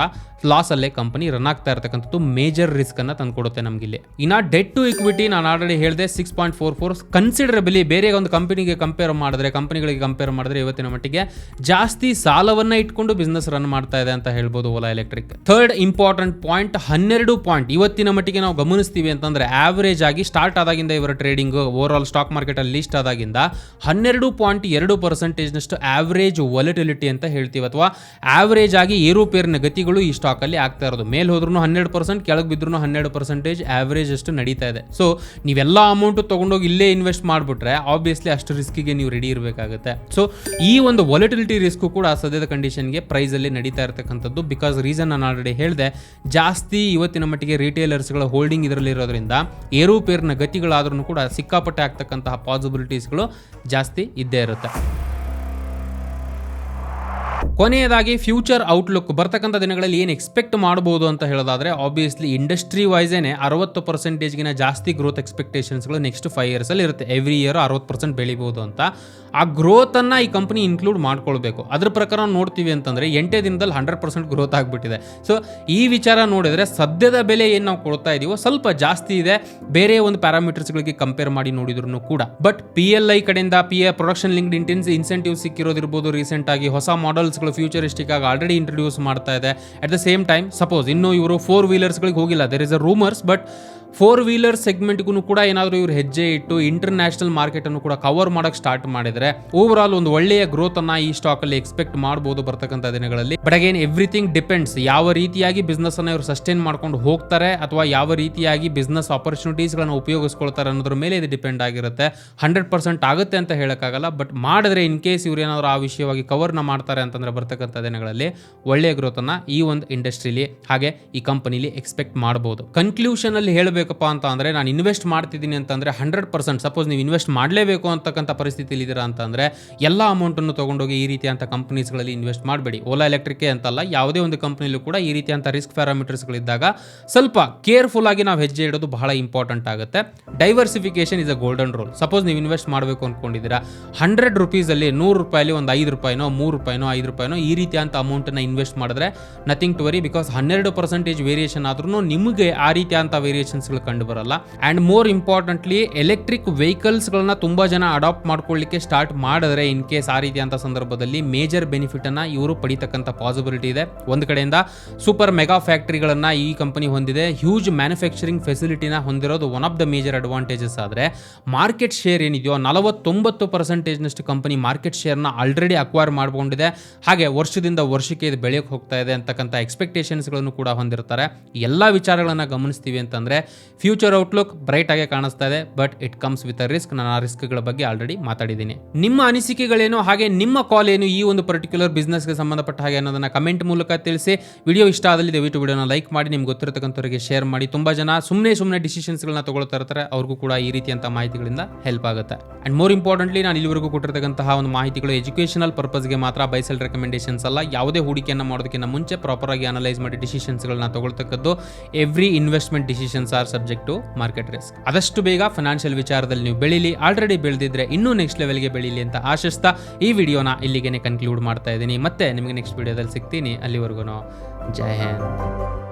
ಲಾಸ್ ಅಲ್ಲೇ ಕಂಪನಿ ರನ್ ಆಗ್ತಾ ಇರತಕ್ಕಂಥದ್ದು ಮೇಜರ್ ರಿಸ್ಕ್ ಅನ್ನ ತಂದ್ಕೊಡುತ್ತೆ ನಮ್ಗೆ ಇಲ್ಲಿ. ಇನ್ನ ಡೆಟ್ ಟು ಇಕ್ವಿಟಿ ನಾನು ಆಲ್ರೆಡಿ ಹೇಳಿದೆ six point four four considerably ಬೇರೆ ಒಂದು ಕಂಪನಿಗೆ ಕಂಪೇರ್ ಮಾಡಿದ್ರೆ ಕಂಪನಿಗಳಿಗೆ ಕಂಪೇರ್ ಮಾಡಿದ್ರೆ ಇವತ್ತಿನ ಮಟ್ಟಿಗೆ ಜಾಸ್ತಿ ಸಾಲವನ್ನ ಇಟ್ಕೊಂಡು ಬಿಸ್ನೆಸ್ ರನ್ ಮಾಡ್ತಾ ಇದೆ ಅಂತ ಹೇಳ್ಬೋದು Ola electric third important point ಹನ್ನೆರಡು ಪಾಯಿಂಟ್ ಇವತ್ತಿನ ಮಟ್ಟಿಗೆ ನಾವು ಗಮನಿಸ್ತೀವಿ ಅಂತಂದ್ರೆ ಆವರೇಜ್ ಆಗಿ ಸ್ಟಾರ್ಟ್ ಆದಾಗಿಂದ ಇವರ trading over all stock market ಅಲ್ಲಿ ಲಿಸ್ಟ್ ಆದಾಗಿಂದ ಹನ್ನೆರಡು ಪಾಯಿಂಟ್ ಎರಡು ಪರ್ಸೆಂಟೇಜ್ನಷ್ಟು ಆವರೇಜ್ ವಾಲಿಟಿಲಿಟಿ ಅಂತ ಹೇಳ್ತೀವಿ. ಅಥವಾ ಆವರೇಜ್ ಆಗಿ ಏರುಪೇರಿನ ಗತಿಗಳು ಈ ಸ್ಟಾಕ್ ಅಲ್ಲಿ ಆಗ್ತಾ ಇರೋದು. ಮೇಲ್ ಹೋದ್ರೂ ಹನ್ನೆರಡು ಪರ್ಸೆಂಟ್ ಕೆಳಗೆ ಬಿದ್ರೂ ಹನ್ನೆರಡು ಪರ್ಸೆಂಟೇಜ್ ಆವರೇಜ್ ಅಷ್ಟು ನಡೀತಾ ಇದೆ. ಸೊ ನೀವೆಲ್ಲ ಅಮೌಂಟ್ ತಗೊಂಡೋಗಿ ಇಲ್ಲೇ ಇನ್ವೆಸ್ಟ್ ಮಾಡಿಬಿಟ್ರೆ ಆಬ್ವಿಯಸ್ಲಿ ಅಷ್ಟು ರಿಸ್ಕಿಗೆ ನೀವು ರೆಡಿ ಇರಬೇಕಾಗುತ್ತೆ. ಸೊ ಈ ಒಂದು ವಾಲಿಟಿಲಿಟಿ ರಿಸ್ಕು ಕೂಡ ಸದ್ಯದ ಕಂಡೀಷನ್ಗೆ ಪ್ರೈಸಲ್ಲಿ ನಡೀತಾ ಇರತಕ್ಕಂಥದ್ದು ಬಿಕಾಸ್ ರೀಸನ್ ನಾನು ಆಲ್ರೆಡಿ ಹೇಳಿದೆ. ಜಾಸ್ತಿ ಇವತ್ತಿನ ಮಟ್ಟಿಗೆ ರಿಟೇಲರ್ಸ್ಗಳ ಹೋಲ್ಡಿಂಗ್ ಇದರಲ್ಲಿ ಇರೋದ್ರಿಂದ, ಏರುಪೇರಿನ ಗತಿಗಳಾದ್ರೂ ಕೂಡ ಸಿಕ್ಕಾಪಟ್ಟೆ ಆಗ್ತಕ್ಕಂತಹ ಪಾಸಿಬಿಲಿಟೀಸ್ಗಳು ಜಾಸ್ತಿ ಇದ್ದೇ ಇರುತ್ತೆ. ಕೊನೆಯದಾಗಿ ಫ್ಯೂಚರ್ ಔಟ್ಲುಕ್ ಬರ್ತಕ್ಕಂಥ ದಿನಗಳಲ್ಲಿ ಏನು ಎಕ್ಸ್ಪೆಕ್ಟ್ ಮಾಡ್ಬೋದು ಅಂತ ಹೇಳೋದಾದ್ರೆ ಆಬ್ವಿಯಸ್ಲಿ ಇಂಡಸ್ಟ್ರಿ ವೈಸೇನೆ ಅರವತ್ತು ಪರ್ಸೆಂಟೇಜ್ಗಿನ ಜಾಸ್ತಿ ಗ್ರೋತ್ ಎಕ್ಸ್ಪೆಕ್ಟೇಷನ್ಸ್ಗಳು ನೆಕ್ಸ್ಟ್ ಫೈವ್ ಇಯರ್ಸಲ್ಲಿ ಇರುತ್ತೆ. ಎವ್ರಿ ಇಯರ್ ಅರವತ್ತು ಪರ್ಸೆಂಟ್ ಬೆಳಿಬೋದು ಅಂತ. ಆ ಗ್ರೋತನ್ನು ಈ ಕಂಪನಿ ಇನ್ಕ್ಲೂಡ್ ಮಾಡ್ಕೊಳ್ಬೇಕು. ಅದ್ರ ಪ್ರಕಾರ ನೋಡ್ತೀವಿ ಅಂತಂದರೆ ಎಂಟೇ ದಿನದಲ್ಲಿ ಹಂಡ್ರೆಡ್ ಪರ್ಸೆಂಟ್ ಗ್ರೋತ್ ಆಗಿಬಿಟ್ಟಿದೆ. ಸೊ ಈ ವಿಚಾರ ನೋಡಿದರೆ ಸದ್ಯದ ಬೆಲೆ ಏನು ನಾವು ಕೊಡ್ತಾ ಇದೀವೋ ಸ್ವಲ್ಪ ಜಾಸ್ತಿ ಇದೆ. ಬೇರೆ ಒಂದು ಪ್ಯಾರಾಮೀಟರ್ಸ್ಗಳಿಗೆ ಕಂಪೇರ್ ಮಾಡಿ ನೋಡಿದ್ರು ಕೂಡ. ಬಟ್ ಪಿ ಎಲ್ ಐ ಕಡೆಯಿಂದ P A production linked intense incentive ಸಿಕ್ಕಿರೋದಿರ್ಬೋದು recent ಆಗಿ. ಹೊಸ ಮಾಡೆಲ್ಸ್ಗಳು ಫ್ಯೂಚರಿಸ್ಟಿಕ್ ಆಗಿ ಆಲ್ರೆಡಿ ಇಂಟ್ರೊಡ್ಯೂಸ್ ಮಾಡ್ತಾ ಇದೆ. At the same time suppose ಇನ್ನು ಇವರು ಫೋರ್ ವೀಲರ್ಸ್ಗಳಿಗೆ ಹೋಗಿಲ್ಲ. There is a rumours but four wheeler ಸೆಗ್ಮೆಂಟ್ಗೂ ಕೂಡ ಏನಾದರೂ ಇವರು ಹೆಜ್ಜೆ ಇಟ್ಟು ಇಂಟರ್ನ್ಯಾಷನಲ್ ಮಾರ್ಕೆಟನ್ನು ಕೂಡ ಕವರ್ ಮಾಡೋಕೆ ಸ್ಟಾರ್ಟ್ ಮಾಡಿದರೆ ಓವರ್ ಆಲ್ ಒಂದು ಒಳ್ಳೆಯ ಗ್ರೋತನ್ನು ಈ ಸ್ಟಾಕಲ್ಲಿ ಎಕ್ಸ್ಪೆಕ್ಟ್ ಮಾಡ್ಬೋದು ಬರ್ತಕ್ಕಂಥ ದಿನಗಳಲ್ಲಿ. ಬಟ್ ಅಗೇನ್ ಎವ್ರಿಥಿಂಗ್ ಡಿಪೆಂಡ್ಸ್ ಯಾವ ರೀತಿಯಾಗಿ ಬಿಸ್ನೆಸ್ ಅನ್ನು ಇವರು ಸಸ್ಟೈನ್ ಮಾಡ್ಕೊಂಡು ಹೋಗ್ತಾರೆ ಅಥವಾ ಯಾವ ರೀತಿಯಾಗಿ ಬಿಸ್ನೆಸ್ ಆಪರ್ಚುನಿಟೀಸ್ಗಳನ್ನು ಉಪಯೋಗಿಸ್ಕೊಳ್ತಾರೆ ಅನ್ನೋದ್ರ ಮೇಲೆ ಇದು ಡಿಪೆಂಡ್ ಆಗಿರುತ್ತೆ. ಹಂಡ್ರೆಡ್ ಪರ್ಸೆಂಟ್ ಆಗುತ್ತೆ ಅಂತ ಹೇಳೋಕ್ಕಾಗಲ್ಲ. ಬಟ್ ಮಾಡಿದ್ರೆ ಇನ್ ಕೇಸ್ ಇವ್ರು ಏನಾದರೂ ಆ ವಿಷಯವಾಗಿ ಕವರ್ನ ಮಾಡ್ತಾರೆ ಅಂತಂದ್ರೆ ಬರ್ತಕ್ಕಂಥ ದಿನಗಳಲ್ಲಿ ಒಳ್ಳೆಯ ಗ್ರೋತನ್ನು ಈ ಒಂದು ಇಂಡಸ್ಟ್ರಿಲಿ ಹಾಗೆ ಈ ಕಂಪನಿಲಿ ಎಕ್ಸ್ಪೆಕ್ಟ್ ಮಾಡ್ಬೋದು. ಕನ್ಕ್ಲೂಷನ್ ಅಲ್ಲಿ ಹೇಳಬೇಕಪ್ಪ ಅಂತ ಅಂದರೆ ನಾನು ಇನ್ವೆಸ್ಟ್ ಮಾಡ್ತಿದ್ದೀನಿ ಅಂತಂದರೆ ಹಂಡ್ರೆಡ್ ಪರ್ಸೆಂಟ್ ಸಪೋಸ್ ನೀವು ಇನ್ವೆಸ್ಟ್ ಮಾಡಲೇಬೇಕು ಅಂತಕ್ಕಂಥ ಪರಿಸ್ಥಿತಿಲಿ ಇದ್ದೀರಾ ಅಂತಂದ್ರೆ ಎಲ್ಲ ಅಮೌಂಟನ್ನು ತೊಗೊಂಡೋಗಿ ಈ ರೀತಿಯಂಥ ಕಂಪ್ನೀಸ್ಗಳಲ್ಲಿ ಇನ್ವೆಸ್ಟ್ ಮಾಡಬೇಡಿ. ಓಲಾ ಎಲೆಕ್ಟ್ರಿಕ್ ಅಂತಲ್ಲ, ಯಾವುದೇ ಒಂದು ಕಂಪನಿಲೂ ಕೂಡ ಈ ರೀತಿಯಂಥ ರಿಸ್ಕ್ ಪ್ಯಾರಾಮೀಟರ್ಸ್ಗಳಿದ್ದಾಗ ಸ್ವಲ್ಪ ಕೇರ್ಫುಲ್ ಆಗಿ ನಾವು ಹೆಜ್ಜೆ ಇಡೋದು ಬಹಳ ಇಂಪಾರ್ಟೆಂಟ್ ಆಗುತ್ತೆ. Diversification is a golden rule suppose ನೀವು ಇನ್ವೆಸ್ಟ್ ಮಾಡಬೇಕು ಅಂದ್ಕೊಂಡಿದ್ದೀರಾ ಹಂಡ್ರೆಡ್ ರುಪೀಸಲ್ಲಿ ನೂರು ರೂಪಾಯಲ್ಲಿ ಒಂದು ಐದು ರೂಪಾಯಿನೋ, ಮೂರು ರೂಪಾಯಿನೋ, ಐದು ರೂಪಾಯಿನೋ ಈ ರೀತಿಯಂಥ ಅಮೌಂಟನ್ನು ಇನ್ವೆಸ್ಟ್ ಮಾಡಿದ್ರೆ ನಥಿಂಗ್ ಟು ವರಿ ಬಿಕಾಸ್ ಹನ್ನೆರಡು ಪರ್ಸೆಂಟೇಜ್ ವೇರಿಯೇಷನ್ ಆದ್ರೂ ನಿಮಗೆ ಆ ರೀತಿಯಂಥ ವೇರಿಯೇಷನ್ಸ್ಗಳು ಕಂಡು ಬರಲ್ಲ. ಅಂಡ್ ಮೋರ್ ಇಂಪಾರ್ಟೆಂಟ್ಲಿ ಎಲೆಕ್ಟ್ರಿಕ್ ವೆಹಿಕಲ್ಸ್ಗಳನ್ನ ತುಂಬಾ ಜನ ಅಡಾಪ್ಟ್ ಮಾಡ್ಕೊಳ್ಳಿಕ್ಕೆ ಸ್ಟಾರ್ಟ್ ಮಾಡಿದ್ರೆ ಇನ್ ಕೇಸ್ ಆ ರೀತಿ ಅಂತ ಸಂದರ್ಭದಲ್ಲಿ ಮೇಜರ್ ಬೆನಿಫಿಟನ್ನು ಇವರು ಪಡಿತಕ್ಕಂಥ ಪಾಸಿಬಿಲಿಟಿ ಇದೆ. ಒಂದು ಕಡೆಯಿಂದ ಸೂಪರ್ ಮೆಗಾ ಫ್ಯಾಕ್ಟ್ರಿಗಳನ್ನು ಈ ಕಂಪನಿ ಹೊಂದಿದೆ. ಹ್ಯೂಜ್ ಮ್ಯಾನುಫ್ಯಾಕ್ಚರಿಂಗ್ ಫೆಸಿಲಿಟಿನ ಹೊಂದಿರೋದು one of the major advantages ಆದರೆ ಮಾರ್ಕೆಟ್ ಶೇರ್ ಏನಿದೆಯೋ ನಲವತ್ತೊಂಬತ್ತು ಪರ್ಸೆಂಟೇಜ್ನಷ್ಟು ಕಂಪನಿ ಮಾರ್ಕೆಟ್ ಶೇರ್ನ ಆಲ್ರೆಡಿ ಅಕ್ವೈರ್ ಮಾಡ್ಕೊಂಡಿದೆ. ಹಾಗೆ ವರ್ಷದಿಂದ ವರ್ಷಕ್ಕೆ ಇದು ಬೆಳೆಯೋಕೆ ಹೋಗ್ತಾ ಇದೆ ಅಂತಕ್ಕಂಥ ಎಕ್ಸ್ಪೆಕ್ಟೇಷನ್ಸ್ಗಳನ್ನು ಕೂಡ ಹೊಂದಿರ್ತಾರೆ. ಎಲ್ಲ ವಿಚಾರಗಳನ್ನು ಗಮನಿಸ್ತೀವಿ ಅಂತಂದರೆ ಫ್ಯೂಚರ್ ಔಟ್ಲುಕ್ ಬ್ರೈಟ್ ಆಗಿ ಕಾಣಿಸ್ತಾ ಇದೆ but it comes with a risk ನಾನು ಆ ರಿಸ್ಕ್ಗಳ ಬಗ್ಗೆ ಆಲ್ರೆಡಿ ಮಾತಾಡಿದ್ದೀನಿ. ನಿಮ್ಮ ಅನಿಸಿಕೆಗಳೇನು ಹಾಗೆ ನಿಮ್ಮ ಕಾಲ್ ಏನು ಈ ಒಂದು ಪರ್ಟಿಕ್ಯುಲರ್ ಬಿಸ್ನೆಸ್ಗೆ ಸಂಬಂಧಪಟ್ಟ ಹಾಗೆ ಅನ್ನೋದನ್ನ ಕಮೆಂಟ್ ಮೂಲಕ ತಿಳಿಸಿ. ವಿಡಿಯೋ ಇಷ್ಟ ಆದಲ್ಲಿ ದಯವಿಟ್ಟು ವಿಡಿಯೋನ ಲೈಕ್ ಮಾಡಿ, ನಿಮ್ಗೆ ಗೊತ್ತಿರತಕ್ಕಂಥವ್ರಿಗೆ ಶೇರ್ ಮಾಡಿ. ತುಂಬ ಜನ ಸುಮ್ಮನೆ ಸುಮ್ಮನೆ ಡಿಸಿಷನ್ಸ್ಗಳನ್ನ ತಗೊಳ್ತಾ ಇರ್ತಾರೆ, ಅವ್ರಿಗೂ ಕೂಡ ಈ ರೀತಿಯಂಥ ಮಾಹಿತಿಗಳಿಂದ ಹೆಲ್ಪ್ ಆಗುತ್ತೆ. ಆ್ಯಂಡ್ ಮೋರ್ ಇಂಪಾರ್ಟೆಂಟ್ಲಿ ನಾನು ಇಲ್ಲಿವರೆಗೂ ಕೊಟ್ಟಿರ್ತಕ್ಕಂತಹ ಒಂದು ಮಾಹಿತಿಗಳು ಎಜುಕೇಷನಲ್ ಪರ್ಪಸ್ಗೆ ಮಾತ್ರ ಬೈಸೆಲ್ ರೆಕಮೆಂಡೇಷನ್ಸ್ ಅಲ್ಲ, ಯಾವುದೇ ಹೂಡಿಕೆಯನ್ನು ಮಾಡೋದಕ್ಕಿಂತ ಮುಂಚೆ ಪ್ರಾಪರ್ ಆಗಿ ಅನಲೈಸ್ ಮಾಡಿ ಡಿಸಿಷನ್ಸ್ಗಳನ್ನ ತಗೊಳ್ತಕ್ಕದ್ದು. Every investment decisions subject to market risk. ಆದಷ್ಟು ಬೇಗ ಫೈನಾನ್ಷಿಯಲ್ ವಿಚಾರದಲ್ಲಿ ನೀವು ಬೆಳೀಲಿ, ಆಲ್ರೆಡಿ ಬೆಳೆದಿದ್ರೆ ಇನ್ನೂ ನೆಕ್ಸ್ಟ್ ಲೆವೆಲ್ಗೆ ಬೆಳೀಲಿ ಅಂತ ಆಶಿಸ್ತಾ ಈ ವಿಡಿಯೋನ ಇಲ್ಲಿಗೆ ಕನ್ಕ್ಲೂಡ್ ಮಾಡ್ತಾ ಇದ್ದೀನಿ. ಮತ್ತೆ ನಿಮಗೆ ನೆಕ್ಸ್ಟ್ ವಿಡಿಯೋದಲ್ಲಿ ಸಿಗ್ತೀನಿ. ಅಲ್ಲಿವರೆಗೂ ಜೈ ಹಿಂದ್.